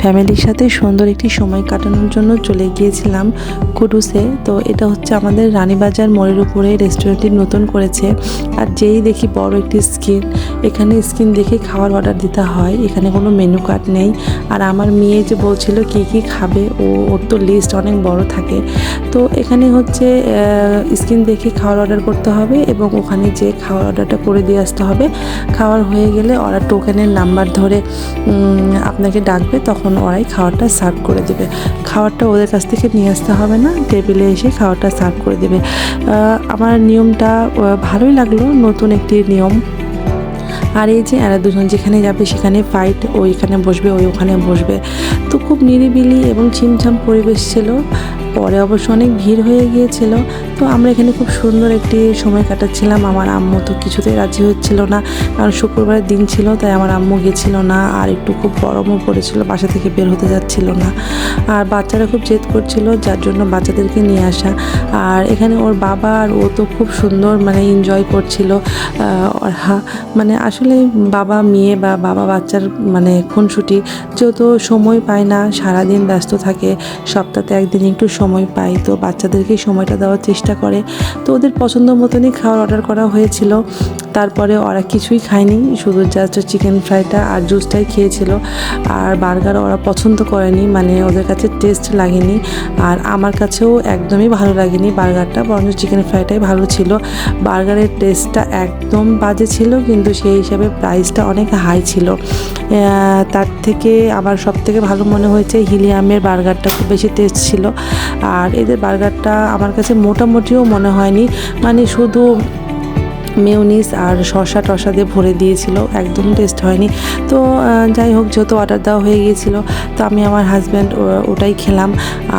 ফ্যামিলির সাথে সুন্দর একটি সময় কাটানোর জন্য চলে গিয়েছিলাম কুডুসে। তো এটা হচ্ছে আমাদের রানীবাজার মোড়ের উপরে রেস্টুরেন্টটি নতুন করেছে। আর যেই দেখি বড় একটি স্ক্রিন এখানে স্ক্রিন দেখে খাওয়ার অর্ডার দিতে হয়। এখানে কোনো মেনু কার্ড নেই। আর আমার মেয়ে যে বলছিল কী কী খাবে, ও, ওর তো লিস্ট অনেক বড় থাকে। তো এখানে হচ্ছে স্ক্রিন দেখে খাওয়ার অর্ডার করতে হবে এবং ওখানে যে খাওয়ার অর্ডারটা করে দিয়ে আসতে হবে। খাওয়ার হয়ে গেলে ওরা টোকেনের নাম্বার ধরে আপনাকে ডাকবে। তখন ওরাই খাওয়ারটা সার্ভ করে দেবে। খাওয়ারটা ওদের কাছ থেকে নিয়ে আসতে হবে না টেবিলে এসে খাওয়ারটা সার্ভ করে দেবে। আমার নিয়মটা ভালোই লাগল নতুন একটি নিয়ম। আর এই যে এরা দুজন যেখানে যাবে সেখানে ফাইট ওইখানে বসবে, ওই ওখানে বসবে। তো খুব নিরিবিলি এবং ছিমছাম পরিবেশ ছিল। পরে অবশ্য অনেক ভিড় হয়ে গিয়েছিল। তো আমরা এখানে খুব সুন্দর একটি সময় কাটাচ্ছিলাম। আমার আম্মু তো কিছুতেই রাজি হচ্ছিল না। কারণ শুক্রবারের দিন ছিল, তাই আমার আম্মু গেছিল না। আর একটু খুব গরমও পড়েছিল, বাসা থেকে বের হতে যাচ্ছিল না। আর বাচ্চারা খুব জেদ করছিল, যার জন্য বাচ্চাদেরকে নিয়ে আসা। আর এখানে ওর বাবা আর ও তো খুব সুন্দর মানে এনজয় করছিল। আর হা- মানে আসলে বাবা মেয়ে বা বাবা বাচ্চার মানে খুনসুটি যেহেতু সময় পায় না, সারাদিন ব্যস্ত থাকে সপ্তাহে একদিন একটু সময় পায়, তো বাচ্চাদেরকে সময়টা দেওয়ার চেষ্টা করে। তো ওদের পছন্দ মতনই খাওয়ার অর্ডার করা হয়েছিল। তারপরে ওরা কিছুই খায়নি, শুধু জাস্ট চিকেন ফ্রাইটা আর জুসটাই খেয়েছিল। আর বার্গার ওরা পছন্দ করেনি মানে ওদের কাছে টেস্ট লাগেনি। আর আমার কাছেও একদমই ভালো লাগেনি বার্গারটা বরঞ্চ চিকেন ফ্রাইটাই ভালো ছিল। বার্গারের টেস্টটা একদম বাজে ছিল, কিন্তু সেই হিসাবে প্রাইসটা অনেক হাই ছিল। তার থেকে আমার সব থেকে ভালো মনে হয়েছে হিলিয়ামের বার্গারটা খুব বেশি টেস্ট ছিল। আর এদের বার্গারটা আমার কাছে মোটামুটিও মনে হয়নি মানে শুধু মেয়নিস আর শসা টসা দিয়ে ভরে দিয়েছিল, একদম টেস্ট হয়নি। তো যাই হোক, যেহেতু অর্ডার দেওয়া হয়ে গিয়েছিল, তো আমি আমার হাজব্যান্ড ওটাই খেলাম।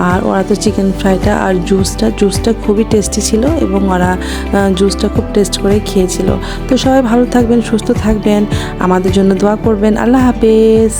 আর ওরা তো চিকেন ফ্রাইটা আর জুসটা জুসটা খুবই টেস্টি ছিল এবং ওরা জুসটা খুব টেস্ট করে খেয়েছিল। তো সবাই ভালো থাকবেন, সুস্থ থাকবেন, আমাদের জন্য দোয়া করবেন। আল্লাহ হাফেজ।